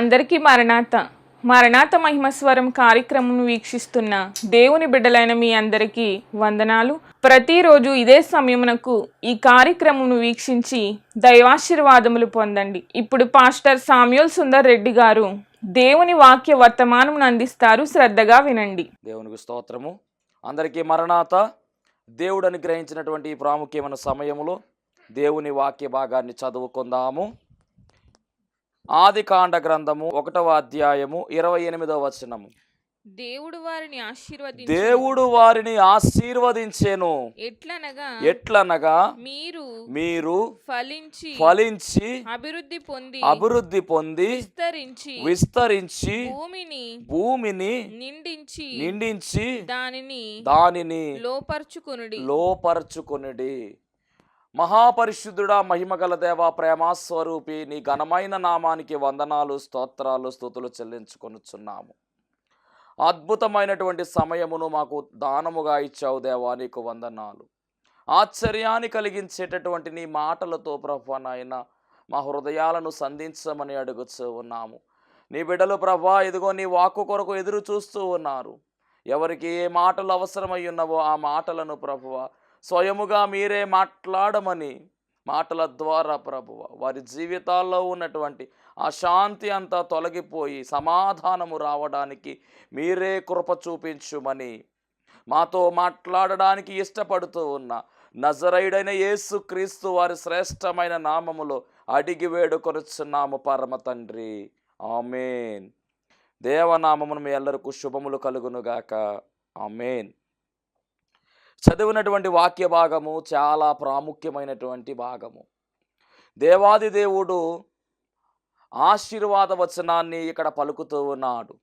అందరికీ మరణాత మరణాత మహిమస్వరం కార్యక్రమం వీక్షిస్తున్న దేవుని బిడ్డలైన మీ అందరికీ వందనాలు. ప్రతిరోజు ఇదే సమయమునకు ఈ కార్యక్రమం వీక్షించి దైవాశీర్వాదములు పొందండి. ఇప్పుడు పాస్టర్ సామ్యూల్ సుందర్ రెడ్డి గారు దేవుని వాక్య వర్తమానం అందిస్తారు. శ్రద్ధగా వినండి. దేవునికి స్తోత్రము. అందరికీ మరణాత దేవుడు అనుగ్రహించినటువంటి ప్రాముఖ్యమైన సమయములో దేవుని వాక్య భాగాన్ని చదువుకుందాము. ఆది కాండ గ్రంథము ఒకటవ అధ్యాయము ఇరవై ఎనిమిదవ వచనము. దేవుడు వారిని ఆశీర్వది దేవుడు వారిని ఆశీర్వదించెను. ఎట్లనగా ఎట్లనగా మీరు మీరు ఫలించి ఫలించి అభివృద్ధి పొంది అభివృద్ధి పొంది విస్తరించి విస్తరించి భూమిని భూమిని నిండించి నిండించి దానిని దానిని లోపరుచుకునుడి. లోపరుచుకొనిడి. మహాపరిశుద్ధుడా మహిమగల దేవ ప్రేమాస్వరూపి నీ ఘనమైన నామానికి వందనాలు స్తోత్రాలు స్థుతులు చెల్లించుకొనుచున్నాము. అద్భుతమైనటువంటి సమయమును మాకు దానముగా ఇచ్చావు దేవా నీకు వందనాలు. ఆశ్చర్యాన్ని కలిగించేటటువంటి నీ మాటలతో ప్రభా నాయన మా హృదయాలను సంధించమని అడుగుతూ ఉన్నాము. నీ బిడ్డలు ప్రభా ఇదిగో నీ వాక్కు కొరకు ఎదురు చూస్తూ ఉన్నారు. ఎవరికి ఏ మాటలు అవసరమై ఉన్నవో ఆ మాటలను ప్రభువా స్వయముగా మీరే మాట్లాడమని మాటల ద్వారా ప్రభువ వారి జీవితాల్లో ఉన్నటువంటి అశాంతి అంతా తొలగిపోయి సమాధానము రావడానికి మీరే కృప చూపించుమని మాతో మాట్లాడడానికి ఇష్టపడుతూ ఉన్న నజరైడైన యేసు క్రీస్తు వారి శ్రేష్టమైన నామములో అడిగి వేడుకొరుచున్నాము పరమ తండ్రి. ఆమెన్. దేవనామమును మీ అందరికీ శుభములు కలుగునుగాక. ఆమెన్. చదివినటువంటి వాక్య భాగము చాలా ప్రాముఖ్యమైనటువంటి భాగము. దేవాది దేవుడు ఆశీర్వాద వచనాన్ని ఇక్కడ పలుకుతూ ఉన్నాడు.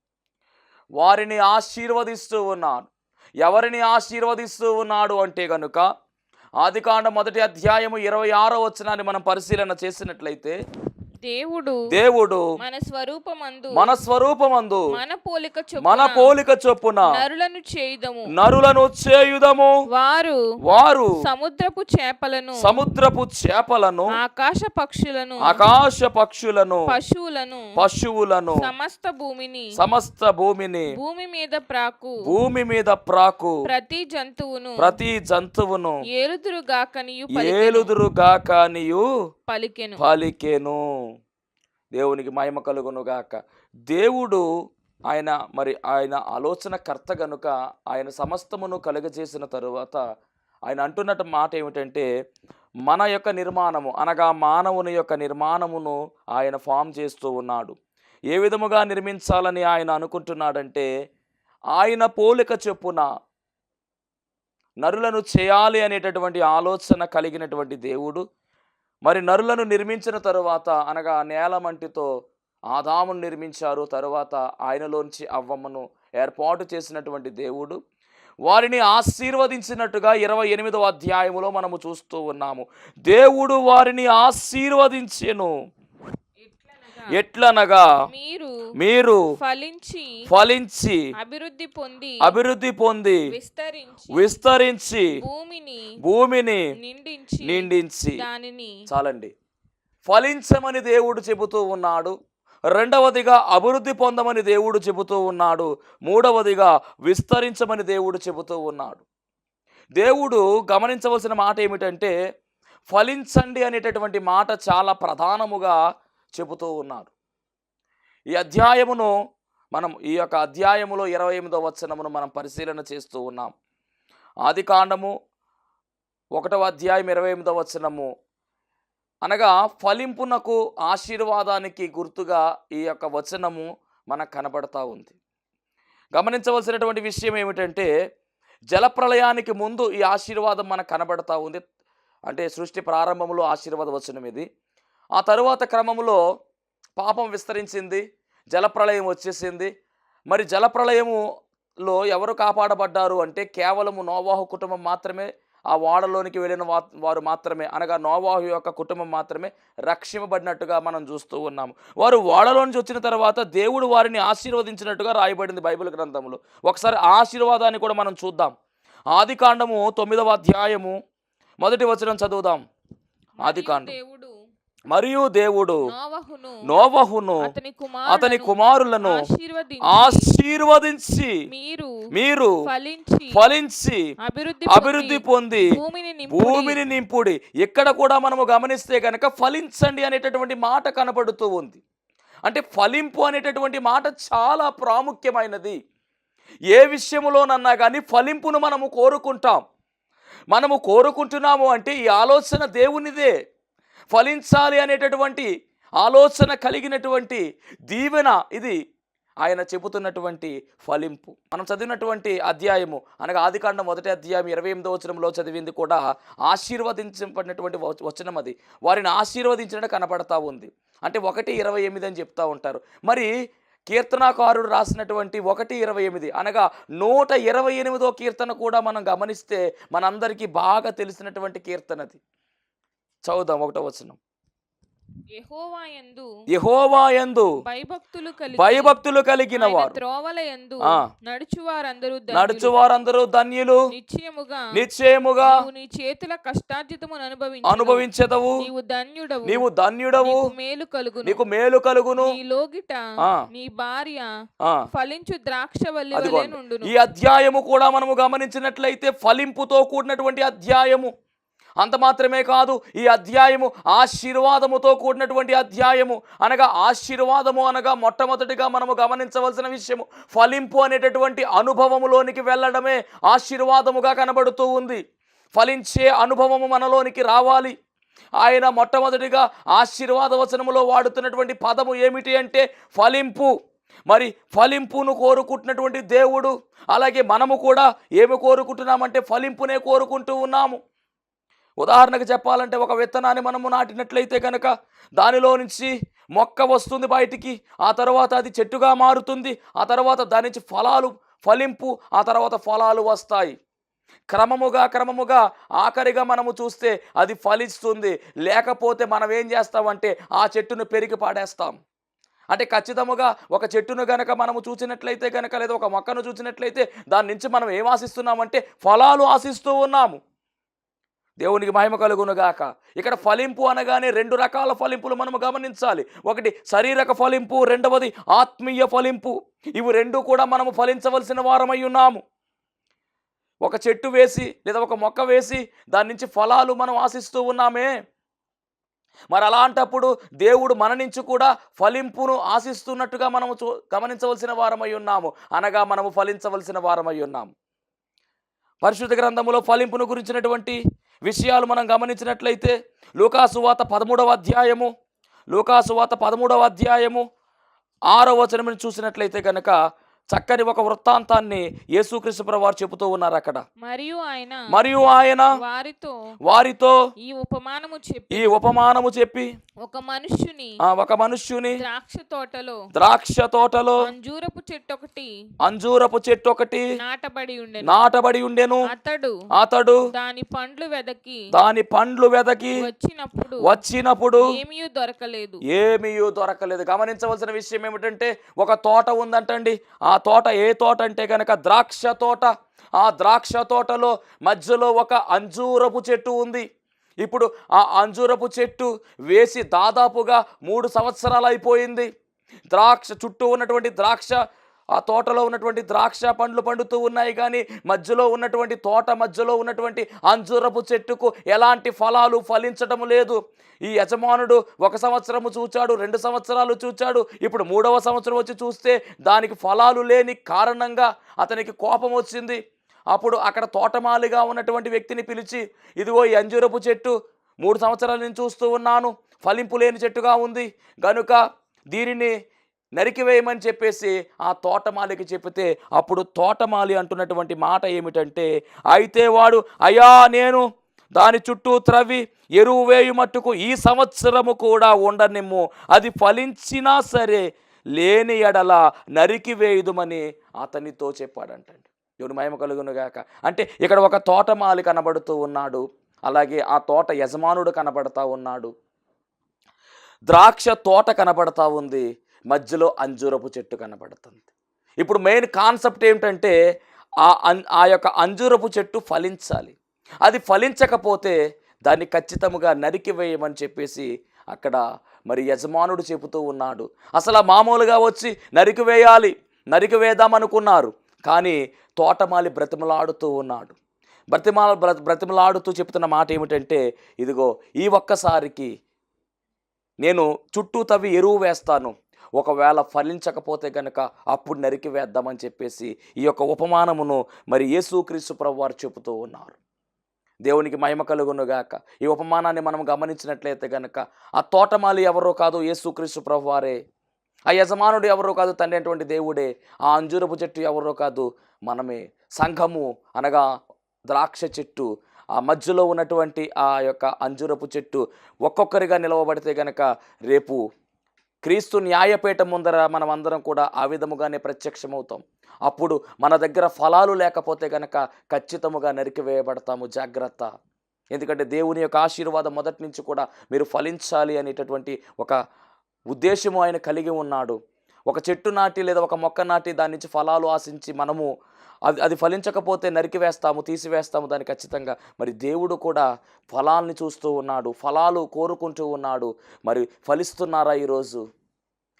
వారిని ఆశీర్వదిస్తూ ఉన్నాడు. ఎవరిని ఆశీర్వదిస్తూ ఉన్నాడు అంటే కనుక ఆదికాండ మొదటి అధ్యాయము ఇరవై ఆరో వచనాన్ని మనం పరిశీలన చేసినట్లయితే దేవుడు దేవుడు మన స్వరూపమందు మన స్వరూపమందు మన పోలిక మన పోలిక చొప్పున నరులను చేయుదము. నరులను చేయుదము. వారు వారు సముద్రపు చేపలను సముద్రపు చేపలను ఆకాశ పక్షులను ఆకాశ పక్షులను పశువులను పశువులను సమస్త భూమిని సమస్త భూమిని భూమి మీద ప్రాకు భూమి మీద ప్రాకు ప్రతి జంతువును ప్రతి జంతువును ఏలుదురుగాకనియు ఏలుదురుగాక నీయు పలికెను. పలికెను. దేవునికి మహిమ కలుగును గాక దేవుడు ఆయన మరి ఆయన ఆలోచనకర్త గనుక ఆయన సమస్తమును కలుగజేసిన తరువాత ఆయన అంటున్నట్టు మాట ఏమిటంటే మన యొక్క నిర్మాణము అనగా మానవుని యొక్క నిర్మాణమును ఆయన ఫామ్ చేస్తూ ఉన్నాడు. ఏ విధముగా నిర్మించాలని ఆయన అనుకుంటున్నాడంటే ఆయన పోలిక చొప్పున నరులను చేయాలి అనేటటువంటి ఆలోచన కలిగినటువంటి దేవుడు మరి నరులను నిర్మించిన తరువాత అనగా నేలమంటితో ఆదామును నిర్మించారు. తరువాత ఆయనలోంచి అవ్వమ్మను ఏర్పాటు చేసినటువంటి దేవుడు. వారిని ఆశీర్వదించినట్టుగా ఇరవై ఎనిమిదవ అధ్యాయములో మనము చూస్తూ ఉన్నాము. దేవుడు వారిని ఆశీర్వదించెను. ఎట్లనగా మీరు మీరు ఫలించి ఫలించి అభివృద్ధి పొంది అభివృద్ధి పొంది విస్తరించి విస్తరించి భూమిని భూమిని నిండించి నిండించి దానిని చాలండి. ఫలించమని దేవుడు చెబుతూ ఉన్నాడు. రెండవదిగా అభివృద్ధి పొందమని దేవుడు చెబుతూ ఉన్నాడు. మూడవదిగా విస్తరించమని దేవుడు చెబుతూ ఉన్నాడు. దేవుడు గమనించవలసిన మాట ఏమిటంటే ఫలించండి అనేటటువంటి మాట చాలా ప్రధానముగా చెబుతూ ఉన్నారు. ఈ అధ్యాయమును మనం ఈ యొక్క అధ్యాయములో ఇరవై ఎనిమిదో వచనమును మనం పరిశీలన చేస్తూ ఉన్నాం. ఆది కాండము ఒకటవ అధ్యాయం ఇరవై ఎనిమిదో వచనము. అనగా ఫలింపునకు ఆశీర్వాదానికి గుర్తుగా ఈ యొక్క వచనము మనకు కనబడతా ఉంది. గమనించవలసినటువంటి విషయం ఏమిటంటే జలప్రలయానికి ముందు ఈ ఆశీర్వాదం మనకు కనబడతా ఉంది. అంటే సృష్టి ప్రారంభంలో ఆశీర్వాద వచనం ఇది ఆ తరువాత క్రమంలో పాపం విస్తరించింది జలప్రలయం వచ్చేసింది. మరి జలప్రలయములో ఎవరు కాపాడబడ్డారు అంటే కేవలము నోవాహు కుటుంబం మాత్రమే ఆ ఓడలోనికి వెళ్ళిన వారు మాత్రమే అనగా నోవాహు యొక్క కుటుంబం మాత్రమే రక్షింపబడినట్టుగా మనం చూస్తూ ఉన్నాము. వారు ఓడలోంచి వచ్చిన తర్వాత దేవుడు వారిని ఆశీర్వదించినట్టుగా రాయబడింది బైబిల్ గ్రంథంలో ఒకసారి ఆశీర్వాదాన్ని కూడా మనం చూద్దాం. ఆది కాండము తొమ్మిదవ అధ్యాయము మొదటి వచనం చదువుదాం. ఆది కాండం దేవుడు మరియు దేవుడు నోవహును అతని కుమారులను ఆశీర్వదించి మీరు ఫలించి ఫలించి అభివృద్ధి పొంది భూమిని నింపుడి. ఇక్కడ కూడా మనము గమనిస్తే కనుక ఫలించండి అనేటటువంటి మాట కనపడుతూ ఉంది. అంటే ఫలింపు అనేటటువంటి మాట చాలా ప్రాముఖ్యమైనది. ఏ విషయములోనన్నా కానీ ఫలింపును మనము కోరుకుంటాం. మనము కోరుకుంటున్నాము అంటే ఈ ఆలోచన దేవునిదే. ఫలించాలి అనేటటువంటి ఆలోచన కలిగినటువంటి దీవెన ఇది. ఆయన చెబుతున్నటువంటి ఫలింపు. మనం చదివినటువంటి అధ్యాయము అనగా ఆదికాండం మొదటి అధ్యాయం ఇరవై ఎనిమిదో వచనంలో చదివింది కూడా ఆశీర్వదించబడినటువంటి వచనం అది. వారిని ఆశీర్వదించినట్టు కనపడతా ఉంది. అంటే ఒకటి ఇరవై ఎనిమిది అని చెప్తా ఉంటారు. మరి కీర్తనాకారుడు రాసినటువంటి ఒకటి ఇరవై ఎనిమిది అనగా నూట ఇరవై ఎనిమిదో కీర్తన కూడా మనం గమనిస్తే మనందరికీ బాగా తెలిసినటువంటి కీర్తనది. చదువుదాం ఒకటో వచనం. యహోవాయందు భయభక్తులు కలిగి భయభక్తులు కలిగిన వారు. త్రోవల యందు ఆ. నడుచువారందరూ ధన్యులు. నడుచు వారందరూ ధన్యులు. నిశ్చయముగా నిశ్చయముగా నీవు నీ చేతుల కష్టార్జితమును అనుభవించు అనుభవించెదవు. నీవు ధన్యుడవు. నీవు ధన్యుడవు. నీకు మేలు కలుగును. నీకు మేలు కలుగును. నీ లోగిట. నీ భార్య ఫలించు నుండును. ఈ అధ్యాయము కూడా మనము గమనించినట్లయితే ఫలింపుతో కూడినటువంటి అధ్యాయము. అంత మాత్రమే కాదు ఈ అధ్యాయము ఆశీర్వాదముతో కూడినటువంటి అధ్యాయము. అనగా ఆశీర్వాదము అనగా మొట్టమొదటిగా మనము గమనించవలసిన విషయము. ఫలింపు అనేటటువంటి అనుభవములోనికి వెళ్ళడమే ఆశీర్వాదముగా కనబడుతూ ఉంది. ఫలించే అనుభవము మనలోనికి రావాలి. ఆయన మొట్టమొదటిగా ఆశీర్వాద వచనములో వాడుతున్నటువంటి పదము ఏమిటి అంటే ఫలింపు. మరి ఫలింపును కోరుకుంటున్నటువంటి దేవుడు అలాగే మనము కూడా ఏమి కోరుకుంటున్నామంటే ఫలింపునే కోరుకుంటూ ఉన్నాము. ఉదాహరణకు చెప్పాలంటే ఒక విత్తనాన్ని మనము నాటినట్లయితే కనుక దానిలో నుంచి మొక్క వస్తుంది బయటికి ఆ తర్వాత అది చెట్టుగా మారుతుంది ఆ తర్వాత దాని నుంచి ఫలాలు ఫలింపు ఆ తర్వాత ఫలాలు వస్తాయి. క్రమముగా క్రమముగా ఆఖరిగా మనము చూస్తే అది ఫలిస్తుంది. లేకపోతే మనం ఏం చేస్తామంటే ఆ చెట్టును పెరిగి పాడేస్తాం. అంటే ఖచ్చితముగా ఒక చెట్టును గనక మనము చూసినట్లయితే కనుక లేదా ఒక మొక్కను చూసినట్లయితే దాని నుంచి మనం ఏం ఆశిస్తున్నామంటే ఫలాలు ఆశిస్తూ ఉన్నాము. దేవునికి మహిమ కలుగునుగాక ఇక్కడ ఫలింపు అనగానే రెండు రకాల ఫలింపులు మనము గమనించాలి. ఒకటి శారీరక ఫలింపు రెండవది ఆత్మీయ ఫలింపు. ఇవి రెండు కూడా మనము ఫలించవలసిన వారమై ఉన్నాము. ఒక చెట్టు వేసి లేదా ఒక మొక్క వేసి దాని నుంచి ఫలాలు మనం ఆశిస్తూ ఉన్నామే. మరి అలాంటప్పుడు దేవుడు మన నుంచి కూడా ఫలింపును ఆశిస్తున్నట్టుగా మనము చూ గమనించవలసిన వారమై ఉన్నాము. అనగా మనము ఫలించవలసిన వారమై ఉన్నాము. పరిశుద్ధ గ్రంథములో ఫలింపును గురించినటువంటి విషయాలు మనం గమనించినట్లయితే లోకాసువాత పదమూడవ అధ్యాయము లోకాసువాత పదమూడవ అధ్యాయము ఆరో వచనం చూసినట్లయితే కనుక చక్కని ఒక వృత్తాంతాన్ని యేసుక్రీస్తు వారు చెబుతూ ఉన్నారు అక్కడ. మరియు ఆయన మరియు ఆయన వారితో వారితో ఈ ఉపమానము చెప్పి ఈ ఉపమానము చెప్పి ఒక మనుష్యుని ఒక మనుష్యుని ద్రాక్ష తోటలో ద్రాక్ష తోటలో అంజూరపు చెట్టు ఒకటి అంజూరపు చెట్టు ఒకటి నాటబడి ఉండెను. నాటబడి ఉండెను. అతడు అతడు దాని పండ్లు వెదకి దాని పండ్లు వెదకి వచ్చినప్పుడు వచ్చినప్పుడు ఏమీ దొరకలేదు. ఏమీ దొరకలేదు. గమనించవలసిన విషయం ఏమిటంటే ఒక తోట ఉందంటండి. ఆ తోట ఏ తోట అంటే కనుక ద్రాక్ష తోట. ఆ ద్రాక్ష తోటలో మధ్యలో ఒక అంజూరపు చెట్టు ఉంది. ఇప్పుడు ఆ అంజూరపు చెట్టు వేసి దాదాపుగా మూడు సంవత్సరాలు అయిపోయింది. ద్రాక్ష చుట్టూ ఉన్నటువంటి ద్రాక్ష ఆ తోటలో ఉన్నటువంటి ద్రాక్ష పండ్లు పండుతూ ఉన్నాయి కానీ మధ్యలో ఉన్నటువంటి తోట మధ్యలో ఉన్నటువంటి అంజూరపు చెట్టుకు ఎలాంటి ఫలాలు ఫలించడం లేదు. ఈ యజమానుడు ఒక సంవత్సరము చూచాడు రెండు సంవత్సరాలు చూచాడు ఇప్పుడు మూడవ సంవత్సరం వచ్చి చూస్తే దానికి ఫలాలు లేని కారణంగా అతనికి కోపం వచ్చింది. అప్పుడు అక్కడ తోటమాలిగా ఉన్నటువంటి వ్యక్తిని పిలిచి ఇదిగో ఈ అంజూరపు చెట్టు మూడు సంవత్సరాల నుంచి చూస్తూ ఉన్నాను ఫలింపు లేని చెట్టుగా ఉంది. గనుక దీనిని నరికివేయమని చెప్పేసి ఆ తోటమాలికి చెప్తే అప్పుడు తోటమాలి అంటున్నటువంటి మాట ఏమిటంటే అయితే వాడు అయా నేను దాని చుట్టూ త్రవ్వి ఎరువు వేయు మట్టుకు ఈ సంవత్సరము కూడా ఉండనిమ్ము. అది ఫలించినా సరే లేని ఎడల నరికివేయుదుమని అతనితో చెప్పాడంటండి. దేవుని మహిమ కలుగునుగాక అంటే ఇక్కడ ఒక తోటమాలి కనబడుతూ ఉన్నాడు. అలాగే ఆ తోట యజమానుడు కనబడతా ఉన్నాడు. ద్రాక్ష తోట కనబడతా ఉంది. మధ్యలో అంజూరపు చెట్టు కనబడుతుంది. ఇప్పుడు మెయిన్ కాన్సెప్ట్ ఏమిటంటే ఆ అన్ ఆ యొక్క అంజూరపు చెట్టు ఫలించాలి. అది ఫలించకపోతే దాన్ని ఖచ్చితంగా నరికివేయమని చెప్పేసి అక్కడ మరి యజమానుడు చెబుతూ ఉన్నాడు. అసలు మామూలుగా వచ్చి నరికివేయాలి నరికివేద్దామనుకున్నారు కానీ తోటమాలి బ్రతిమలాడుతూ ఉన్నాడు. బ్రతిమాల బ్ర- బ్రతిమలాడుతూ చెప్తున్న మాట ఏమిటంటే ఇదిగో ఈ ఒక్కసారికి నేను చుట్టూ తవ్వి ఎరువు వేస్తాను. ఒకవేళ ఫలించకపోతే గనక అప్పుడు నరికి వేద్దామని చెప్పేసి ఈ యొక్క ఉపమానమును మరి యేసుక్రీస్తు ప్రభు వారు చెబుతూ ఉన్నారు. దేవునికి మహిమ కలుగునుగాక ఈ ఉపమానాన్ని మనం గమనించినట్లయితే గనక ఆ తోటమాలి ఎవరో కాదు యేసుక్రీస్తు ప్రభు వారే ఆ యజమానుడు ఎవరో కాదు తండ్రి అటువంటి దేవుడే. ఆ అంజూరపు చెట్టు ఎవరో కాదు మనమే. సంఘము అనగా ద్రాక్ష చెట్టు. ఆ మధ్యలో ఉన్నటువంటి ఆ యొక్క అంజూరపు చెట్టు ఒక్కొక్కరిగా నిలవబడితే గనక రేపు క్రీస్తు న్యాయపీఠం ముందర మనం అందరం కూడా ఆ విధముగానే ప్రత్యక్షమవుతాం. అప్పుడు మన దగ్గర ఫలాలు లేకపోతే గనక ఖచ్చితముగా నరికివేయబడతాము. జాగ్రత్త. ఎందుకంటే దేవుని యొక్క ఆశీర్వాదం మొదటి నుంచి కూడా మీరు ఫలించాలి అనేటటువంటి ఒక ఉద్దేశము ఆయన కలిగి ఉన్నాడు. ఒక చెట్టు నాటి లేదా ఒక మొక్క నాటి దాని నుంచి ఫలాలు ఆశించి మనము అది అది ఫలించకపోతే నరికివేస్తాము తీసివేస్తాము దాన్ని ఖచ్చితంగా. మరి దేవుడు కూడా ఫలాల్ని చూస్తూ ఉన్నాడు ఫలాలు కోరుకుంటూ ఉన్నాడు. మరి ఫలిస్తున్నారా ఈరోజు?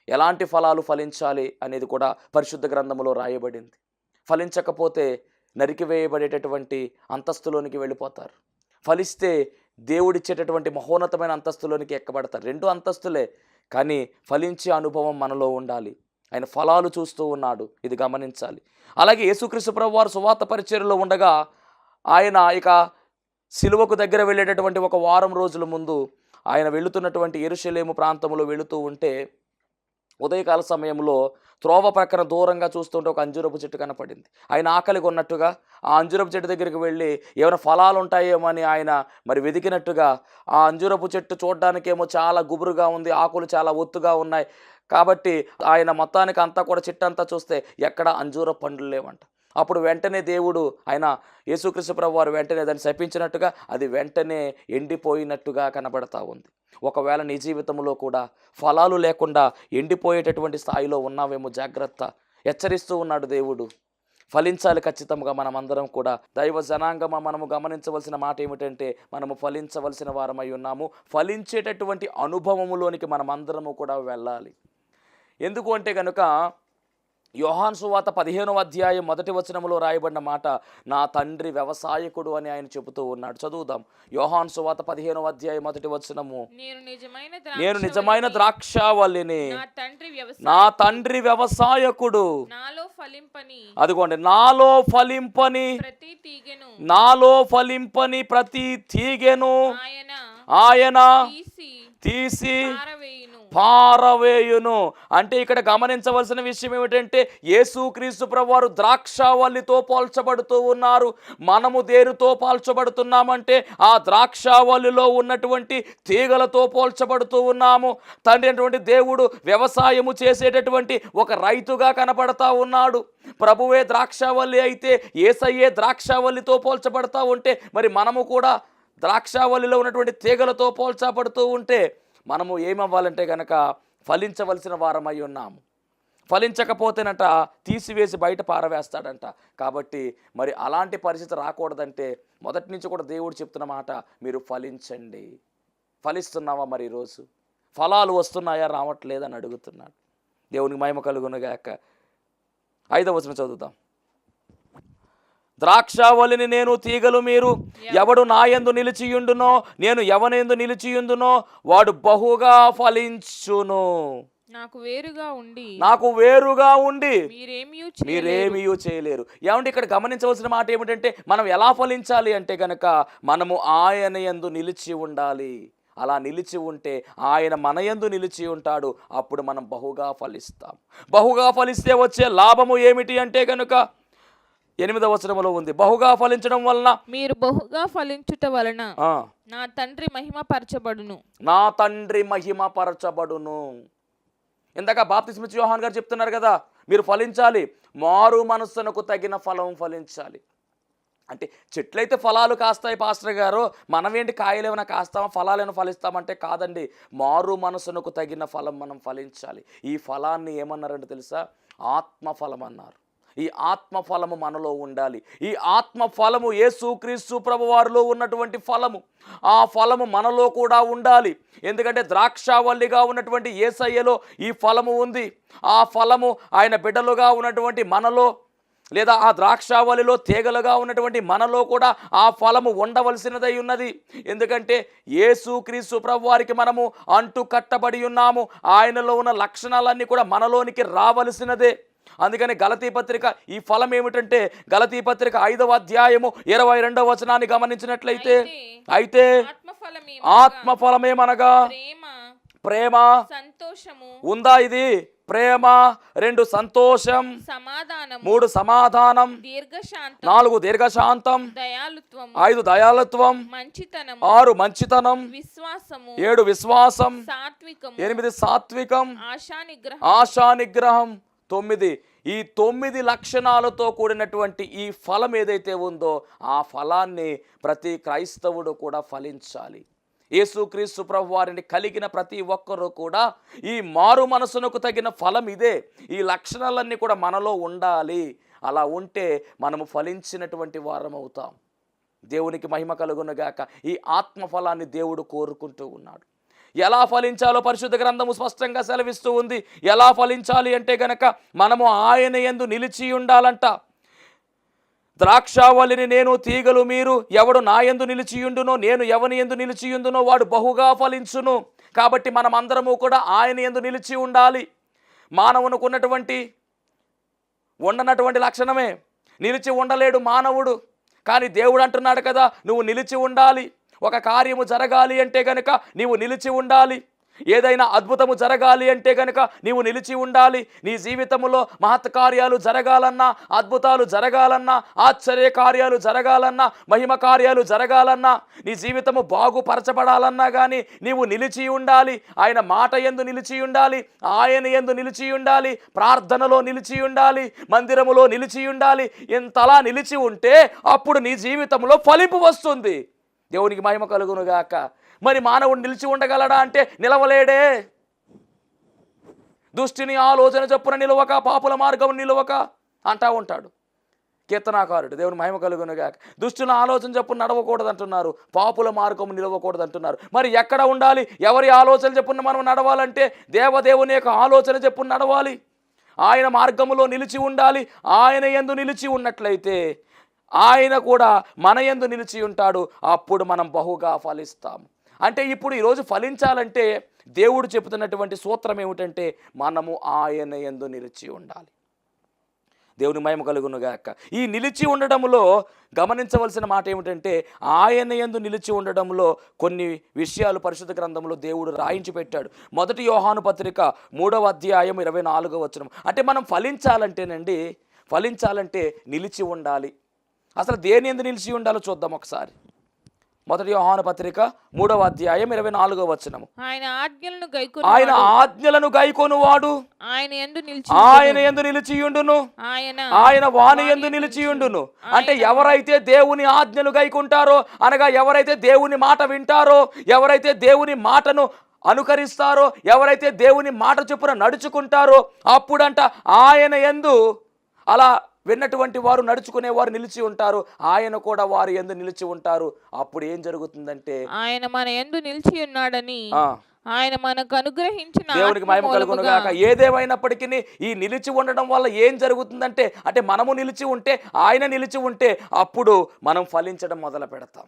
ఎలాంటి ఫలాలు ఫలించాలి అనేది కూడా పరిశుద్ధ గ్రంథంలో రాయబడింది. ఫలించకపోతే నరికివేయబడేటటువంటి అంతస్తులోనికి వెళ్ళిపోతారు. ఫలిస్తే దేవుడిచ్చేటటువంటి మహోన్నతమైన అంతస్తులోనికి ఎక్కబడతారు. రెండు అంతస్తులే కానీ ఫలించే అనుభవం మనలో ఉండాలి. ఆయన ఫలాలు చూస్తూ ఉన్నాడు. ఇది గమనించాలి. అలాగే యేసుక్రీస్తు ప్రభు వారు సువార్త పరిచర్లో ఉండగా ఆయన ఇక సిలువకు దగ్గర వెళ్ళేటటువంటి ఒక వారం రోజుల ముందు ఆయన వెళుతున్నటువంటి ఎరుషలేము ప్రాంతంలో వెళుతూ ఉంటే ఉదయకాల సమయంలో త్రోవ ప్రక్కన దూరంగా చూస్తుంటే ఒక అంజూరపు చెట్టు కనపడింది. ఆయన ఆకలి కొన్నట్టుగా ఆ అంజూరపు చెట్టు దగ్గరికి వెళ్ళి ఏమైనా ఫలాలు ఉంటాయేమో అని ఆయన మరి వెతికినట్టుగా ఆ అంజురపు చెట్టు చూడడానికేమో చాలా గుబురుగా ఉంది ఆకులు చాలా ఒత్తుగా ఉన్నాయి. కాబట్టి ఆయన మొత్తానికి అంతా కూడా చిట్టంతా చూస్తే ఎక్కడ అంజూర పండ్లు లేవంట. అప్పుడు వెంటనే దేవుడు ఆయన యేసుకృష్ణ ప్రభు వారు వెంటనే దాన్ని శపించినట్టుగా అది వెంటనే ఎండిపోయినట్టుగా కనబడతా ఉంది. ఒకవేళ నీ జీవితంలో కూడా ఫలాలు లేకుండా ఎండిపోయేటటువంటి స్థాయిలో ఉన్నావేమో జాగ్రత్త. హెచ్చరిస్తూ ఉన్నాడు దేవుడు. ఫలించాలి ఖచ్చితంగా మనమందరం కూడా. దైవ జనాంగమ మనము గమనించవలసిన మాట ఏమిటంటే మనము ఫలించవలసిన వారమై ఉన్నాము. ఫలించేటటువంటి అనుభవములోనికి మనమందరము కూడా వెళ్ళాలి. ఎందుకు అంటే కనుక యోహాన్ సువాత పదిహేనవ అధ్యాయం మొదటి వచనములో రాయబడిన మాట నా తండ్రి వ్యవసాయకుడు అని ఆయన చెబుతూ ఉన్నాడు. చదువుదాం. యోహాన్ సువాత పదిహేనవ అధ్యాయం మొదటి వచనము. నేను నిజమైన ద్రాక్షావల్లిని నా తండ్రి వ్యవసాయకుడు. అదిగోండి. నాలో ఫలింపని నాలో ఫలింపని ప్రతి తీగెను ఆయన తీసి పారవేయును. అంటే ఇక్కడ గమనించవలసిన విషయం ఏమిటంటే యేసుక్రీస్తు ప్రభువారు ద్రాక్షావల్లితో పోల్చబడుతూ ఉన్నారు. మనము దేరుతో పోల్చబడుతున్నామంటే ఆ ద్రాక్షావల్లిలో ఉన్నటువంటి తీగలతో పోల్చబడుతూ ఉన్నాము. తండ్రి అటువంటి దేవుడు వ్యవసాయము చేసేటటువంటి ఒక రైతుగా కనపడతా ఉన్నాడు. ప్రభువే ద్రాక్షావల్లి అయితే ఏసయ్యే ద్రాక్షావల్లితో పోల్చబడతా ఉంటే మరి మనము కూడా ద్రాక్షావల్లిలో ఉన్నటువంటి తీగలతో పోల్చబడుతూ ఉంటే మనము ఏమవ్వాలంటే కనుక ఫలించవలసిన వారమై ఉన్నాము. ఫలించకపోతేనట తీసివేసి బయట పారవేస్తాడంట. కాబట్టి మరి అలాంటి పరిస్థితి రాకూడదంటే మొదటి నుంచి కూడా దేవుడు చెప్తున్న మాట మీరు ఫలించండి. ఫలిస్తున్నావా మరి ఈరోజు? ఫలాలు వస్తున్నాయా రావట్లేదని అడుగుతున్నాడు. దేవునికి మహిమ కలుగునుగాక. ఐదవ వచనం చదువుతాం ద్రాక్షావళిని నేను తీగలు మీరు. ఎవడు నాయందు నిలిచియుండునో నేను ఎవనెందు నిలిచియుందునో వాడు బహుగా ఫలించును. నాకు వేరుగా ఉండి. నాకు వేరుగా ఉండి. మీరేమీ చేయలేరు. ఏమంటే ఇక్కడ గమనించవలసిన మాట ఏమిటంటే మనం ఎలా ఫలించాలి అంటే కనుక మనము ఆయన యందు నిలిచి ఉండాలి. అలా నిలిచి ఉంటే ఆయన మన యందు నిలిచి ఉంటాడు. అప్పుడు మనం బహుగా ఫలిస్తాం. బహుగా ఫలిస్తే వచ్చే లాభము ఏమిటి అంటే కనుక ఎనిమిదవ వచనములో ఉంది. బహుగా ఫలించడం వలన? మీరు బహుగా ఫలించుట వలన నా తండ్రి మహిమ పరచబడును. నా తండ్రి మహిమ పరచబడును. ఇందాక బాప్తిస్మిత్ యోహాన్ గారు చెప్తున్నారు కదా మీరు ఫలించాలి మారు మనస్సునకు తగిన ఫలం ఫలించాలి. అంటే చెట్లయితే ఫలాలు కాస్తాయి పాస్టర్ గారు మనమేంటి కాయలు ఏమైనా కాస్తామా ఫలాలు ఏమైనా ఫలిస్తామంటే కాదండి మారు మనసునకు తగిన ఫలం మనం ఫలించాలి. ఈ ఫలాన్ని ఏమన్నారంటే తెలుసా? ఆత్మ ఫలం అన్నారు. ఈ ఆత్మఫలము మనలో ఉండాలి. ఈ ఆత్మ ఫలము యేసుక్రీస్తు ప్రభువారిలో ఉన్నటువంటి ఫలము. ఆ ఫలము మనలో కూడా ఉండాలి. ఎందుకంటే ద్రాక్షావల్లిగా ఉన్నటువంటి ఏసయ్యలో ఈ ఫలము ఉంది. ఆ ఫలము ఆయన బిడ్డలుగా ఉన్నటువంటి మనలో లేదా ఆ ద్రాక్షావళిలో తీగలుగా ఉన్నటువంటి మనలో కూడా ఆ ఫలము ఉండవలసినదై ఉన్నది. ఎందుకంటే యేసు ప్రభువారికి మనము అంటు కట్టబడి ఉన్నాము. ఆయనలో ఉన్న లక్షణాలన్నీ కూడా మనలోనికి రావలసినదే. అందుకని గలతీ పత్రిక ఈ ఫలం ఏమిటంటే గలతీ పత్రిక ఐదవ అధ్యాయము ఇరవై రెండవ వచనాన్ని గమనించినట్లయితే అయితే ఆత్మఫలమే ఆత్మ ఫలమేమనగా ప్రేమ సంతోషము ఉందా ఇది? ప్రేమ రెండు సంతోషం సమాధానము మూడు సమాధానం దీర్ఘశాంతం నాలుగు దీర్ఘశాంతం దయాలుత్వం ఐదు దయాలత్వం మంచితనం ఆరు మంచితనం విశ్వాసము ఏడు విశ్వాసం సాత్వికము ఎనిమిది సాత్వికం ఆశా నిగ్రహం ఆశా నిగ్రహం తొమ్మిది. ఈ తొమ్మిది లక్షణాలతో కూడినటువంటి ఈ ఫలం ఏదైతే ఉందో ఆ ఫలాన్ని ప్రతి క్రైస్తవుడు కూడా ఫలించాలి. యేసుక్రీస్తు ప్రభు వారిని కలిగిన ప్రతి ఒక్కరూ కూడా ఈ మారు మనసునకు తగిన ఫలం ఇదే. ఈ లక్షణాలన్నీ కూడా మనలో ఉండాలి. అలా ఉంటే మనము ఫలించినటువంటి వారం అవుతాం. దేవునికి మహిమ కలుగునగాక ఈ ఆత్మ ఫలాన్ని దేవుడు కోరుకుంటూ ఉన్నాడు. ఎలా ఫలించాలో పరిశుద్ధ గ్రంథము స్పష్టంగా సెలవిస్తూ ఉంది. ఎలా ఫలించాలి అంటే గనక మనము ఆయన ఎందు నిలిచి ఉండాలంట. ద్రాక్షావళిని నేను తీగలు మీరు ఎవడు నా ఎందు నిలిచియుండునో నేను ఎవని ఎందు నిలిచియుండునో వాడు బహుగా ఫలించును. కాబట్టి మనం అందరము కూడా ఆయన ఎందు నిలిచి ఉండాలి. మానవునికి ఉన్నటువంటి ఉండనటువంటి లక్షణమే. నిలిచి ఉండలేడు మానవుడు. కానీ దేవుడు అంటున్నాడు కదా నువ్వు నిలిచి ఉండాలి. ఒక కార్యము జరగాలి అంటే గనుక నీవు నిలిచి ఉండాలి. ఏదైనా అద్భుతము జరగాలి అంటే కనుక నీవు నిలిచి ఉండాలి. నీ జీవితంలో మహత్ కార్యాలు జరగాలన్నా అద్భుతాలు జరగాలన్నా ఆశ్చర్య కార్యాలు జరగాలన్నా మహిమ కార్యాలు జరగాలన్నా నీ జీవితము బాగుపరచబడాలన్నా కానీ నీవు నిలిచి ఉండాలి. ఆయన మాట ఎందు నిలిచి ఉండాలి ఆయన ఎందు నిలిచి ఉండాలి ప్రార్థనలో నిలిచి ఉండాలి మందిరములో నిలిచి ఉండాలి. ఇంతలా నిలిచి ఉంటే అప్పుడు నీ జీవితంలో ఫలింపు వస్తుంది. దేవునికి మహిమ కలుగునుగాక. మరి మానవుడు నిలిచి ఉండగలడా అంటే నిలవలేడే. దుష్టిని ఆలోచన చొప్పున నిలవక పాపుల మార్గం నిలవక అంటా ఉంటాడు. కీర్తనాకారుడు దేవుని మహిమ కలుగునుగాక. దుష్టుల ఆలోచన చొప్పున నడవకూడదు అంటున్నారు పాపుల మార్గం నిలవకూడదు అంటున్నారు మరి ఎక్కడ ఉండాలి? ఎవరి ఆలోచన చెప్పున మనం నడవాలంటే దేవదేవుని యొక్క ఆలోచన చెప్పున నడవాలి. ఆయన మార్గములో నిలిచి ఉండాలి. ఆయన ఎందు నిలిచి ఉన్నట్లయితే ఆయన కూడా మన యందు నిలిచి ఉంటాడు. అప్పుడు మనం బహుగా ఫలిస్తాం. అంటే ఇప్పుడు ఈరోజు ఫలించాలంటే దేవుడు చెబుతున్నటువంటి సూత్రం ఏమిటంటే మనము ఆయన ఎందు నిలిచి ఉండాలి. దేవుని మయము కలుగునుగాక ఈ నిలిచి ఉండడంలో గమనించవలసిన మాట ఏమిటంటే ఆయన యందు నిలిచి ఉండడంలో కొన్ని విషయాలు పరిశుద్ధ గ్రంథంలో దేవుడు రాయించి పెట్టాడు. మొదటి యోహాను పత్రిక మూడవ అధ్యాయం ఇరవై నాలుగవ వచనం. అంటే మనం ఫలించాలంటేనండి ఫలించాలంటే నిలిచి ఉండాలి. అసలు దేని ఎందు నిలిచి ఉండాలో చూద్దాం ఒకసారి. మొదటి యోహాను పత్రిక మూడవ అధ్యాయం ఇరవై నాలుగవ వచనము. ఆయన ఆజ్ఞలను గైకొని ఆయన ఆజ్ఞలను గైకొనువాడు. ఆయన ఎందు నిలిచి ఆయన ఎందు నిలిచియుండును ఆయన ఆయన వాణి ఎందు నిలిచియుండును అంటే ఎవరైతే దేవుని ఆజ్ఞలు గైకుంటారో అనగా ఎవరైతే దేవుని మాట వింటారో ఎవరైతే దేవుని మాటను అనుకరిస్తారో ఎవరైతే దేవుని మాట చొప్పున నడుచుకుంటారో అప్పుడంట ఆయన ఎందు అలా విన్నటువంటి వారు నడుచుకునే వారు నిలిచి ఉంటారు. ఆయన కూడా వారు ఎందు నిలిచి ఉంటారు. అప్పుడు ఏం జరుగుతుందంటే ఆయన మన ఎందు నిలిచి ఉన్నాడని ఆయన మనకు అనుగ్రహించిన దేవునికి మహిమ మూలముగా కలుగునుగాక ఏదేమైనప్పటికీ ఈ నిలిచి ఉండడం వల్ల ఏం జరుగుతుందంటే అంటే మనము నిలిచి ఉంటే ఆయన నిలిచి ఉంటే అప్పుడు మనం ఫలించడం మొదలు పెడతాం.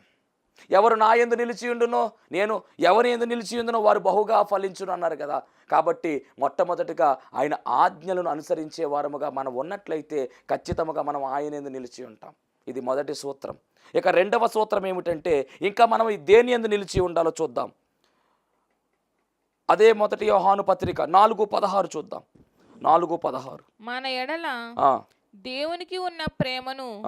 ఎవరు నా ఎందు నిలిచి ఉండునో నేను ఎవరి ఎందు నిలిచి ఉండునో వారు బహుగా ఫలించును అన్నారు కదా. కాబట్టి మొట్టమొదటిగా ఆయన ఆజ్ఞలను అనుసరించే వారముగా మనం ఉన్నట్లయితే ఖచ్చితంగా మనం ఆయన ఎందు నిలిచి ఉంటాం. ఇది మొదటి సూత్రం. ఇక రెండవ సూత్రం ఏమిటంటే ఇంకా మనం దేని ఎందు నిలిచి ఉండాలో చూద్దాం. అదే మొదటి యోహాను పత్రిక నాలుగు పదహారు చూద్దాం. నాలుగు పదహారు. మన ఎడల దేవునికి ఉన్న ప్రేమను.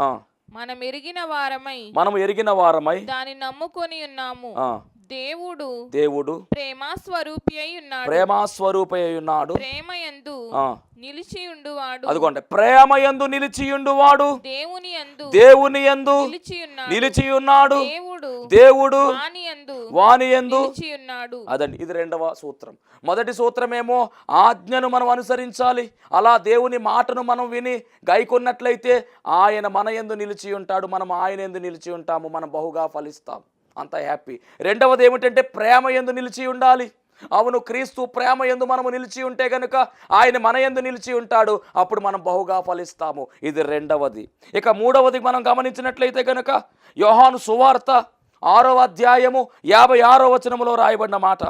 మనం ఎరిగిన వారమై మనం ఎరిగిన వారమై దాన్ని నమ్ముకొని ఉన్నాము. ఆ, దేవుడు దేవుడు ప్రేమ స్వరూపి అయి ఉన్నాడు. ప్రేమ స్వరూపై ఉన్నాడు. ప్రేమయందు ఆ, నిలిచి ఉండువాడు అదిగోండి. ప్రేమ యందు నిలిచియుండు వాడు దేవుని యందు దేవుని యందు నిలిచి ఉన్నాడు నిలిచి ఉన్నాడు దేవుడు దేవుడు వాని యందు వాని యందు నిలిచి ఉన్నాడు అదండి. ఇది రెండవ సూత్రం. మొదటి సూత్రమేమో ఆజ్ఞను మనం అనుసరించాలి. అలా దేవుని మాటను మనం విని గైకొన్నట్లయితే ఆయన మన యందు నిలిచి ఉంటాడు మనం ఆయన యందు నిలిచి ఉంటాము మనం బహుగా ఫలిస్తాం. అంత హ్యాపీ. రెండవది ఏమిటంటే ప్రేమ ఎందు నిలిచి ఉండాలి. అవును క్రీస్తు ప్రేమ ఎందు మనము నిలిచి ఉంటే గనుక ఆయన మన యందు నిలిచి ఉంటాడు. అప్పుడు మనం బహుగా ఫలిస్తాము. ఇది రెండవది. ఇక మూడవది మనం గమనించినట్లయితే గనుక యోహాను సువార్త ఆరో అధ్యాయము యాభై ఆరో వచనములో రాయబడిన మాట.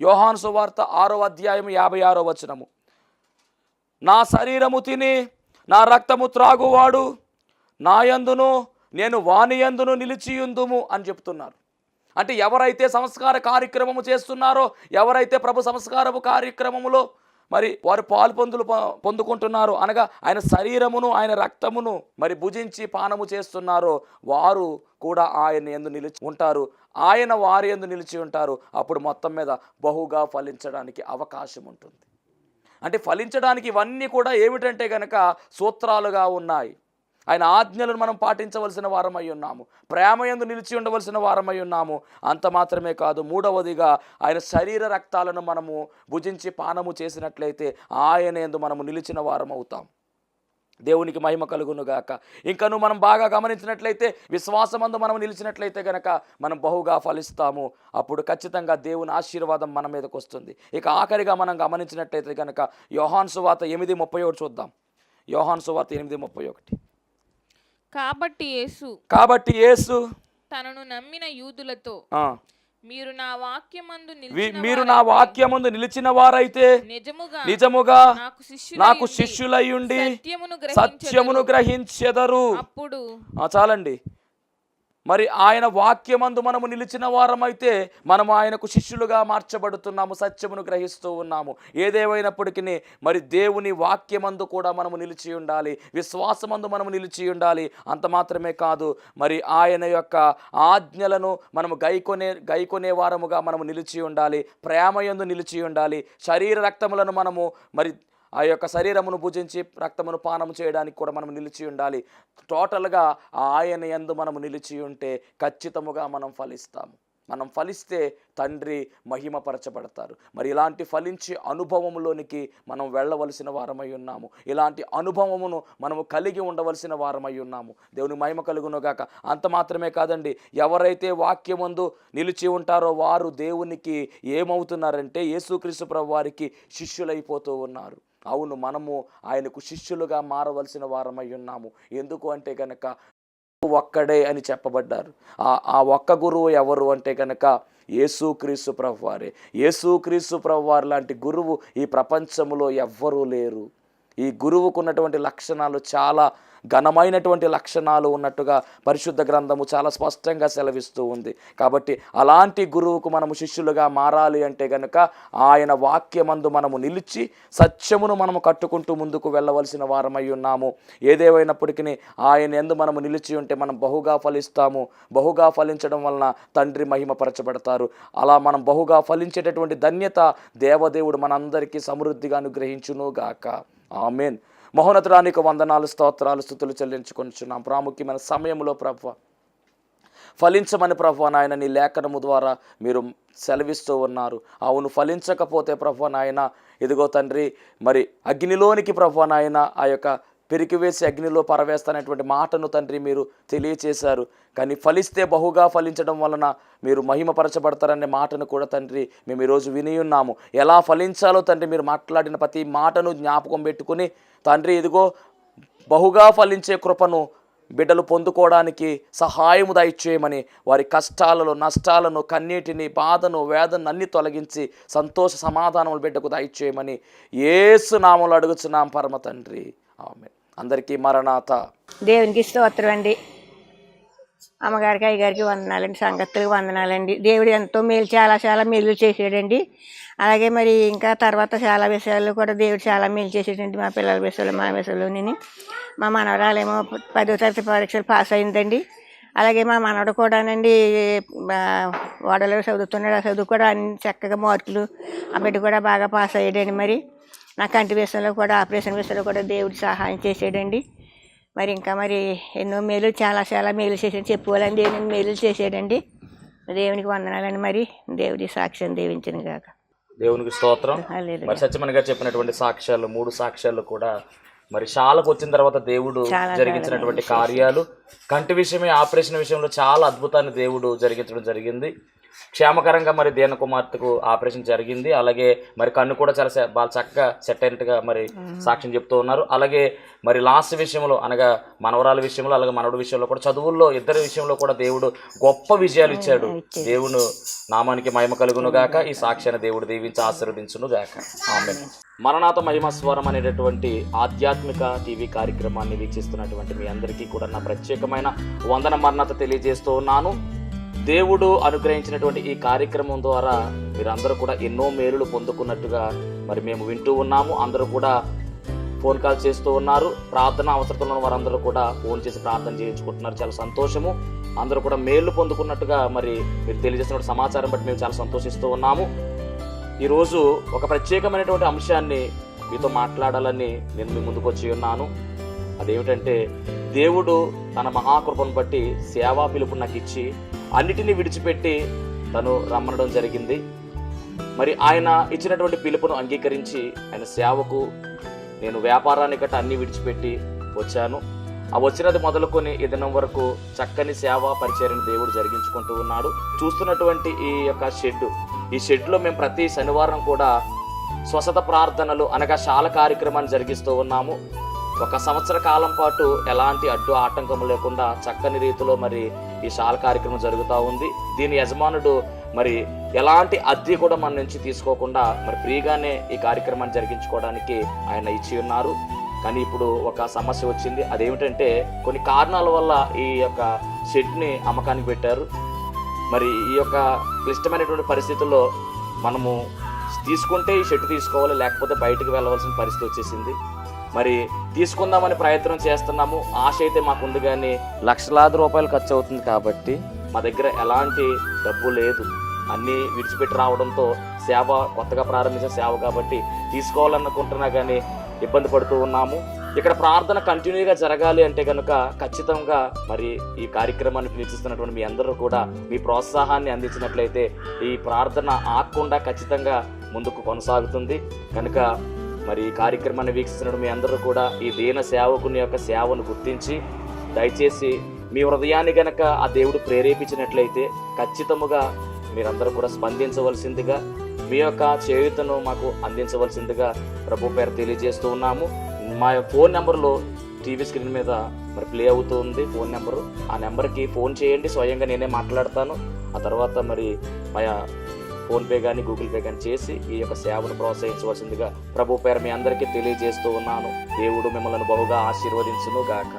యోహాను సువార్త ఆరో అధ్యాయం యాభై ఆరో వచనము. నా శరీరము తిని నా రక్తము త్రాగువాడు. నా యందును నేను వాని యందును నిలిచియుందుము అని చెప్తున్నారు. అంటే ఎవరైతే సంస్కార కార్యక్రమము చేస్తున్నారో ఎవరైతే ప్రభు సంస్కారము కార్యక్రమములో మరి వారు పాలు పొందులు పొందుకుంటున్నారు అనగా ఆయన శరీరమును ఆయన రక్తమును మరి భుజించి పానము చేస్తున్నారో వారు కూడా ఆయన ఎందు నిలిచి ఉంటారు. ఆయన వారి ఎందు నిలిచి ఉంటారు. అప్పుడు మొత్తం మీద బహుగా ఫలించడానికి అవకాశం ఉంటుంది. అంటే ఫలించడానికి ఇవన్నీ కూడా ఏమిటంటే కనుక సూత్రాలుగా ఉన్నాయి. ఆయన ఆజ్ఞలను మనం పాటించవలసిన వారమై ఉన్నాము. ప్రేమ యందు నిలిచి ఉండవలసిన వారమై ఉన్నాము. అంత మాత్రమే కాదు మూడవదిగా ఆయన శరీర రక్తాలను మనము భుజించి పానము చేసినట్లయితే ఆయన యందు మనము నిలిచిన వారం అవుతాం దేవునికి మహిమ కలుగును గాక ఇంకను మనం బాగా గమనించినట్లయితే విశ్వాసమందు మనం నిలిచినట్లయితే గనక మనం బహుగా ఫలిస్తాము. అప్పుడు ఖచ్చితంగా దేవుని ఆశీర్వాదం మన మీదకి వస్తుంది. ఇక ఆఖరిగా మనం గమనించినట్లయితే కనుక యోహాన్ సువార్త ఎనిమిది ముప్పై ఒకటి చూద్దాం. యోహాన్ సువార్త ఎనిమిది ముప్పై ఒకటి. కాబట్టి యేసు కాబట్టి యేసు తనను నమ్మిన యూదులతో ఆ, మీరు నా వాక్యమందు మీరు నా వాక్యముందు నిలిచిన వారైతే నిజముగా నిజముగా నాకు శిష్యులయ్యుండి సత్యమును గ్రహించెదరు. అప్పుడు చాలండి. మరి ఆయన వాక్యమందు మనము నిలిచిన వారమైతే మనము ఆయనకు శిష్యులుగా మార్చబడుతున్నాము సత్యమును గ్రహిస్తూ ఉన్నాము. ఏదేమైనప్పటికీ మరి దేవుని వాక్యమందు కూడా మనము నిలిచి ఉండాలి విశ్వాసమందు మనము నిలిచి ఉండాలి. అంత మాత్రమే కాదు మరి ఆయన యొక్క ఆజ్ఞలను మనము గైకొనే గైకొనే వారముగా మనము నిలిచి ఉండాలి ప్రేమయందు నిలిచి ఉండాలి. శరీర రక్తములను మనము మరి ఆ యొక్క శరీరమును భుజించి రక్తమును పానము చేయడానికి కూడా మనం నిలిచి ఉండాలి. టోటల్గా ఆయన యందు మనము నిలిచి ఉంటే ఖచ్చితముగా మనం ఫలిస్తాము. మనం ఫలిస్తే తండ్రి మహిమపరచబడతారు. మరి ఇలాంటి ఫలించే అనుభవంలోనికి మనం వెళ్ళవలసిన వారమై ఉన్నాము. ఇలాంటి అనుభవమును మనము కలిగి ఉండవలసిన వారమై ఉన్నాము. దేవుని మహిమ కలుగునుగాక. అంత మాత్రమే కాదండి ఎవరైతే వాక్యమందు నిలిచి ఉంటారో వారు దేవునికి ఏమవుతున్నారంటే యేసుక్రీస్తు ప్రభు వారికి శిష్యులైపోతూ ఉన్నారు. అవును మనము ఆయనకు శిష్యులుగా మారవలసిన వారమై ఉన్నాము. ఎందుకు అంటే కనుక ఒక్కడే అని చెప్పబడ్డారు. ఆ ఆ ఒక్క గురువు ఎవరు అంటే కనుక యేసుక్రీస్తు ప్రభువారే. యేసుక్రీస్తు ప్రభు లాంటి గురువు ఈ ప్రపంచంలో ఎవ్వరూ లేరు. ఈ గురువుకున్నటువంటి లక్షణాలు చాలా ఘనమైనటువంటి లక్షణాలు ఉన్నట్టుగా పరిశుద్ధ గ్రంథము చాలా స్పష్టంగా సెలవిస్తూ ఉంది. కాబట్టి అలాంటి గురువుకు మనము శిష్యులుగా మారాలి అంటే గనుక ఆయన వాక్యమందు మనము నిలిచి సత్యమును మనము కట్టుకుంటూ ముందుకు వెళ్ళవలసిన వారమై ఉన్నాము. ఏదేమైనప్పటికీ ఆయన ఎందు మనము నిలిచి ఉంటే మనం బహుగా ఫలిస్తాము. బహుగా ఫలించడం వలన తండ్రి మహిమపరచబడతారు అలా మనం బహుగా ఫలించేటటువంటి ధన్యత దేవదేవుడు మనందరికీ సమృద్ధిగా అనుగ్రహించునుగాక. ఆమెన్. మహోన్నతుడానికి వందనాలు స్తోత్రాలు స్థుతులు చెల్లించుకొనిచున్నాం ప్రాముఖ్యమైన సమయంలో ప్రభు ఫలించమని ప్రభు నాయన నీ లేఖనము ద్వారా మీరు సెలవిస్తూ ఉన్నారు. అవును ఫలించకపోతే ప్రభు నాయన ఇదిగో తండ్రి మరి అగ్నిలోనికి ప్రభు నాయన ఆ యొక్క పెరికివేసి అగ్నిలో పరవేస్తానటువంటి మాటను తండ్రి మీరు తెలియచేశారు. కానీ ఫలిస్తే బహుగా ఫలించడం వలన మీరు మహిమపరచబడతారనే మాటను కూడా తండ్రి మేము ఈరోజు విని ఉన్నాము. ఎలా ఫలించాలో తండ్రి మీరు మాట్లాడిన ప్రతి మాటను జ్ఞాపకం పెట్టుకుని తండ్రి ఇదిగో బహుగా ఫలించే కృపను బిడ్డలు పొందుకోవడానికి సహాయము దయచేయమని వారి కష్టాలను నష్టాలను కన్నీటిని బాధను వేదను అన్ని తొలగించి సంతోష సమాధానములు బిడ్డకు దయచేయమని ఏసు నామలు అడుగుచున్నాం పరమ తండ్రి. ఆమె అందరికీ మరణాత. దేవునికి స్తోత్రం అండి. అమ్మగారికి అయ్యగారికి వందనాలండి. సంగతులకు వందనాలండి. దేవుడు ఎంతో మేలు చాలా చాలా మేలు చేసాడండి అలాగే మరి ఇంకా తర్వాత చాలా విషయాల్లో కూడా దేవుడు చాలా మేలు చేసాడండి మా పిల్లల విషయంలో మా విషయంలో నేను మా మనవరాలేమో పదో తరగతి పరీక్షలు పాస్ అయిందండి. అలాగే మా మనవడు కూడానండి వాడలో చదువుతున్నాడు. ఆ చదువు కూడా అన్ని చక్కగా మార్కులు ఆ బిడ్డ కూడా బాగా పాస్ అయ్యాడండి మరి. నా కంటి విషయంలో కూడా ఆపరేషన్ విషయంలో కూడా దేవుడు సహాయం చేసాడండి. మరి ఇంకా మరి ఎన్నో మేలు చాలా చాలా మేలు చేసాడు చెప్పుకోవాలని దేవుని మేలు చేసాడండి. దేవునికి వందనాలని మరి. దేవుడి సాక్ష్యం దీవించిన గాక. దేవునికి స్తోత్రం. మరి సత్యమణి గారు చెప్పినటువంటి సాక్ష్యాలు మూడు సాక్ష్యాలు కూడా మరి శాలకు వచ్చిన తర్వాత దేవుడు చాలా జరిగించినటువంటి కార్యాలు. కంటి విషయమే ఆపరేషన్ విషయంలో చాలా అద్భుతాన్ని దేవుడు జరిగించడం జరిగింది. క్షేమకరంగా మరి దేన కుమార్తెకు ఆపరేషన్ జరిగింది. అలాగే మరి కన్ను కూడా చాలా బాగా చక్కగా సెట్ అయినట్టుగా మరి సాక్ష్యం చెప్తూ ఉన్నారు. అలాగే మరి లాస్ట్ విషయంలో అనగా మనవరాల విషయంలో అలాగే మనవడి విషయంలో కూడా చదువుల్లో ఇద్దరి విషయంలో కూడా దేవుడు గొప్ప విజయాలు ఇచ్చాడు. దేవుడు నామానికి మహిమ కలుగును గాక. ఈ సాక్ష్యాన్ని దేవుడు దీవించి ఆశీర్వదించును గాక. ఆమె మరణాత మహిమ స్వరం అనేటటువంటి ఆధ్యాత్మిక టీవీ కార్యక్రమాన్ని వీక్షిస్తున్నటువంటి మీ అందరికీ కూడా నా ప్రత్యేకమైన వందన మరణత తెలియజేస్తూ ఉన్నాను. దేవుడు అనుగ్రహించినటువంటి ఈ కార్యక్రమం ద్వారా మీరందరూ కూడా ఎన్నో మేలులు పొందుకున్నట్టుగా మరి మేము వింటూ ఉన్నాము. అందరూ కూడా ఫోన్ కాల్ చేస్తూ ఉన్నారు. ప్రార్థన అవసరతలో ఉన్న వారందరూ కూడా ఫోన్ చేసి ప్రార్థన చేయించుకుంటున్నారు. చాలా సంతోషము. అందరూ కూడా మేలు పొందుకున్నట్టుగా మరి మీరు తెలియజేస్తున్న సమాచారం బట్టి మేము చాలా సంతోషిస్తూ ఉన్నాము. ఈరోజు ఒక ప్రత్యేకమైనటువంటి అంశాన్ని మీతో మాట్లాడాలని నేను మీ ముందుకు వచ్చి ఉన్నాను. అదేమిటంటే దేవుడు తన మహాకృపను బట్టి సేవా పిలుపు నాకు ఇచ్చి అన్నిటినీ విడిచిపెట్టి తను రమ్మనడం జరిగింది. మరి ఆయన ఇచ్చినటువంటి పిలుపును అంగీకరించి ఆయన సేవకు నేను వ్యాపారాన్ని గట్ట అన్ని విడిచిపెట్టి వచ్చాను. ఆ వచ్చినది మొదలుకొని ఈ దినం వరకు చక్కని సేవ పరిచయం దేవుడు జరిగించుకుంటూ ఉన్నాడు. చూస్తున్నటువంటి ఈ యొక్క షెడ్ ఈ షెడ్లో మేము ప్రతి శనివారం కూడా స్వసత ప్రార్థనలు అనగా శాల కార్యక్రమాన్ని జరిగిస్తూ ఉన్నాము. ఒక సంవత్సర కాలం పాటు ఎలాంటి అడ్డు ఆటంకం లేకుండా చక్కని రీతిలో మరి ఈ శాల కార్యక్రమం జరుగుతూ ఉంది. దీని యజమానుడు మరి ఎలాంటి అద్దె కూడా మన నుంచి తీసుకోకుండా మరి ఫ్రీగానే ఈ కార్యక్రమాన్ని జరిగించుకోవడానికి ఆయన ఇచ్చి ఉన్నారు. కానీ ఇప్పుడు ఒక సమస్య వచ్చింది. అదేమిటంటే కొన్ని కారణాల వల్ల ఈ యొక్క షెడ్ని అమ్మకానికి పెట్టారు. మరి ఈ యొక్క క్లిష్టమైనటువంటి పరిస్థితుల్లో మనము తీసుకుంటే ఈ షెడ్ తీసుకోవాలి లేకపోతే బయటకు వెళ్ళవలసిన పరిస్థితి వచ్చేసింది. మరి తీసుకుందామని ప్రయత్నం చేస్తున్నాము. ఆశ అయితే మాకుంది కానీ లక్షలాది రూపాయలు ఖర్చు అవుతుంది కాబట్టి మా దగ్గర ఎలాంటి డబ్బు లేదు. అన్నీ విడిచిపెట్టి రావడంతో సేవ కొత్తగా ప్రారంభించిన సేవ కాబట్టి తీసుకోవాలనుకుంటున్నా కానీ ఇబ్బంది పడుతూ ఉన్నాము. ఇక్కడ ప్రార్థన కంటిన్యూగా జరగాలి అంటే కనుక ఖచ్చితంగా మరి ఈ కార్యక్రమాన్ని వీక్షిస్తున్నటువంటి మీ అందరూ కూడా మీ ప్రోత్సాహాన్ని అందించినట్లయితే ఈ ప్రార్థన ఆగకుండా ఖచ్చితంగా ముందుకు కొనసాగుతుంది. కనుక మరి ఈ కార్యక్రమాన్ని వీక్షిస్తున్న మీ అందరూ కూడా ఈ దీన సేవకుని యొక్క సేవను గుర్తించి దయచేసి మీ హృదయాన్ని గనక ఆ దేవుడు ప్రేరేపించినట్లయితే ఖచ్చితముగా మీరందరూ కూడా స్పందించవలసిందిగా మీ యొక్క చేయుతను మాకు అందించవలసిందిగా ప్రభు పేరు తెలియజేస్తూ ఉన్నాము. మా ఫోన్ నెంబర్లో టీవీ స్క్రీన్ మీద మరి ప్లే అవుతూ ఉంది ఫోన్ నెంబరు. ఆ నెంబర్కి ఫోన్ చేయండి స్వయంగా నేనే మాట్లాడతాను. ఆ తర్వాత మరి మా ఫోన్పే కానీ గూగుల్ పే కానీ చేసి ఈ యొక్క సేవను ప్రోత్సహించవలసిందిగా ప్రభు పేరు మీ అందరికీ తెలియజేస్తూ ఉన్నాను. దేవుడు మిమ్మల్ని బహుగా ఆశీర్వదించును గాక